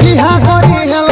বিহা করি গেল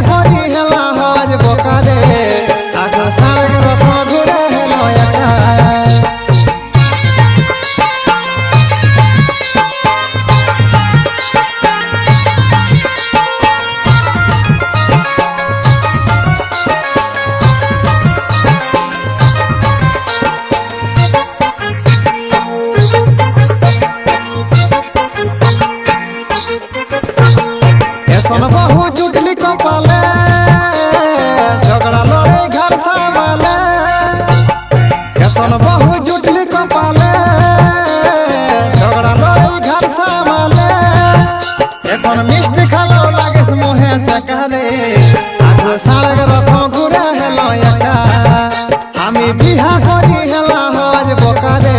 আমি বিহা করি গেলা হজ বকারে।